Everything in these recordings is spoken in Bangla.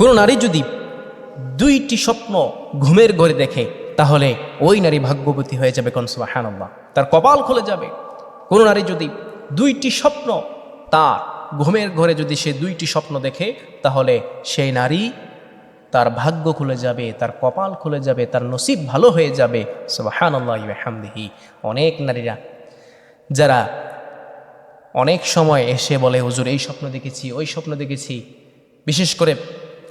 কোনো নারী যদি দুইটি স্বপ্ন ঘুমের ঘরে দেখে, তাহলে ওই নারী ভাগ্যবতী হয়ে যাবে কনসুবা হ্যানব্বা তার কপাল খুলে যাবে। কোনো নারী যদি দুইটি স্বপ্ন তার ঘুমের ঘরে যদি সে দুইটি স্বপ্ন দেখে, তাহলে সেই নারী তার ভাগ্য খুলে যাবে, তার কপাল খুলে যাবে, তার নসিব ভালো হয়ে যাবে। আল্লাহামদিহি অনেক নারীরা, যারা অনেক সময় এসে বলে, হুজুর, এই স্বপ্ন দেখেছি, ওই স্বপ্ন দেখেছি। বিশেষ করে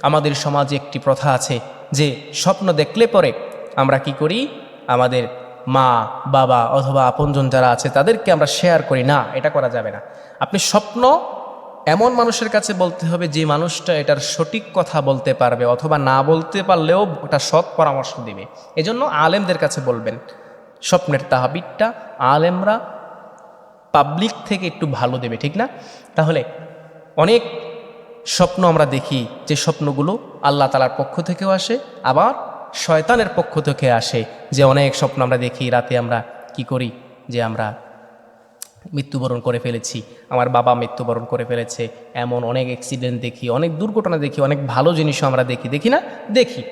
আমাদের সমাজে একটি প্রথা আছে যে স্বপ্ন দেখলে পরে আমরা কি করি? আমাদের মা, বাবা অথবা আপনজন যারা আছে তাদেরকে আমরা শেয়ার করি, না, এটা করা যাবে না। আপনি স্বপ্ন এমন মানুষের কাছে বলতে হবে যে মানুষটা এটার সঠিক কথা বলতে পারবে অথবা না বলতে পারলেও ওটা সৎ পরামর্শ দিবে। এজন্য আলেমদের কাছে বলবেন, স্বপ্নের তাহাবিরটা আলেমরা পাবলিক থেকে একটু ভালো দেবে, ঠিক না? তাহলে অনেক স্বপ্ন আমরা দেখি যে স্বপ্নগুলো আল্লাহ তালার পক্ষ থেকেও আসে, আবার শয়তানের পক্ষ থেকে আসে। যে অনেক স্বপ্ন আমরা দেখি, রাতে আমরা কি করি? যে আমরা মৃত্যুবরণ করে ফেলেছি, আমার বাবা মৃত্যুবরণ করে ফেলেছে, এমন অনেক অ্যাক্সিডেন্ট দেখি, অনেক দুর্ঘটনা দেখি, অনেক ভালো জিনিসও আমরা দেখি। দেখি না? দেখি।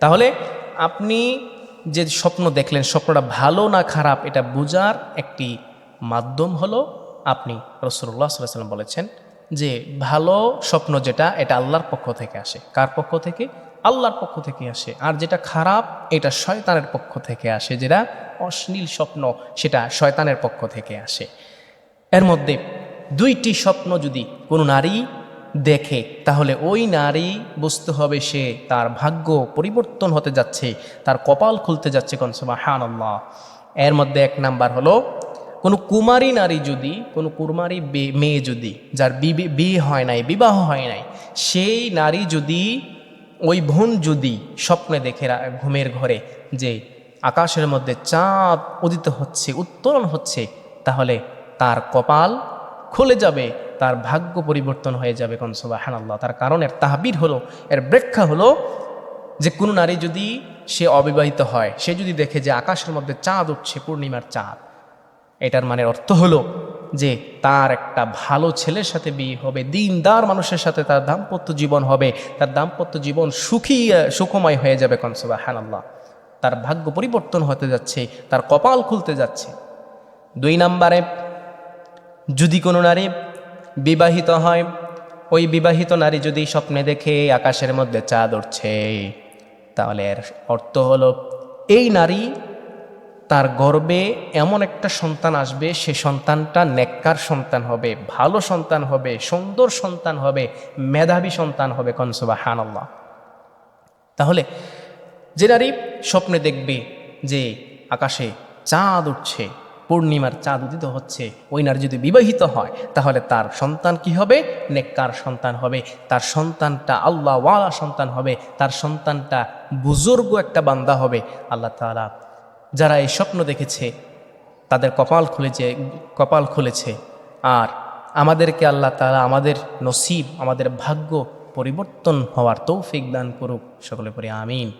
তাহলে আপনি যে স্বপ্ন দেখলেন, স্বপ্নটা ভালো না খারাপ, এটা বোঝার একটি মাধ্যম হলো আপনি রসুল্লাহ সাল্লাম বলেছেন যে ভালো স্বপ্ন যেটা, এটা আল্লাহর পক্ষ থেকে আসে। কার পক্ষ থেকে? আল্লাহর পক্ষ থেকে আসে। আর যেটা খারাপ, এটা শয়তানের পক্ষ থেকে আসে। যেটা অশ্লীল স্বপ্ন, সেটা শয়তানের পক্ষ থেকে আসে। এর মধ্যে দুইটি স্বপ্ন যদি কোনো নারী দেখে, তাহলে ওই নারী বুঝতে হবে সে তার ভাগ্য পরিবর্তন হতে যাচ্ছে, তার কপাল খুলতে যাচ্ছে কনসমা হান আল্লাহ এর মধ্যে এক নাম্বার হলো কোনো কুমারী নারী যদি, কোনো কুমারী মেয়ে যদি, যার বিয়ে হয় নাই, বিবাহ হয় নাই, সেই নারী যদি, ওই বোন যদি স্বপ্নে দেখে ঘুমের ঘরে যে আকাশের মধ্যে চাঁদ উদিত হচ্ছে, উত্তোলন হচ্ছে, তাহলে তার কপাল খুলে যাবে, তার ভাগ্য পরিবর্তন হয়ে যাবে কনসবা হানাল্লাহ তার কারণ এর তাহবির হলো, এর ব্যাখ্যা হলো যে কোনো নারী যদি সে অবিবাহিত হয়, সে যদি দেখে যে আকাশের মধ্যে চাঁদ উঠছে, পূর্ণিমার চাঁদ এটার মানে অর্থ হলো যে তার একটা ভালো ছেলের সাথে বিয়ে হবে, দিনদার মানুষের সাথে তার দাম্পত্য জীবন হবে, তার দাম্পত্য জীবন সুখী সুখময় হয়ে যাবে কনসবা হানাল্লাহ তার ভাগ্য পরিবর্তন হতে যাচ্ছে, তার কপাল খুলতে যাচ্ছে। দুই নাম্বারে, যদি কোনো নারী বিবাহিত হয়, ওই বিবাহিত নারী যদি স্বপ্নে দেখে আকাশের মধ্যে চাঁদ উঠছে, তাহলে এর অর্থ হলো, এই নারী তার গর্বে এমন একটা সন্তান আসবে, সে সন্তানটা নেককার সন্তান হবে, ভালো সন্তান হবে, সুন্দর সন্তান হবে, মেধাবী সন্তান হবে কনসবা হানাল্লাহ তাহলে যে নারী স্বপ্নে দেখবে যে আকাশে চাঁদ উঠছে, পূর্ণিমার চাঁদ উদিত হচ্ছে ওই নারী যদি বিবাহিত হয়, তাহলে তার সন্তান কি হবে? নেককার সন্তান হবে। তার সন্তানটা আল্লাহ ওয়ালা সন্তান হবে। তার সন্তানটা বুজুর্গ একটা বান্দা হবে। আল্লাহ তাআলা যারা এই স্বপ্ন দেখেছে, তাদের কপাল খুলেছে কপাল খুলেছে। আর আমাদেরকে আল্লাহ তালা আমাদের নসিব, আমাদের ভাগ্য পরিবর্তন হওয়ার তৌফিক দান করুক। সকলে পরে আমিন।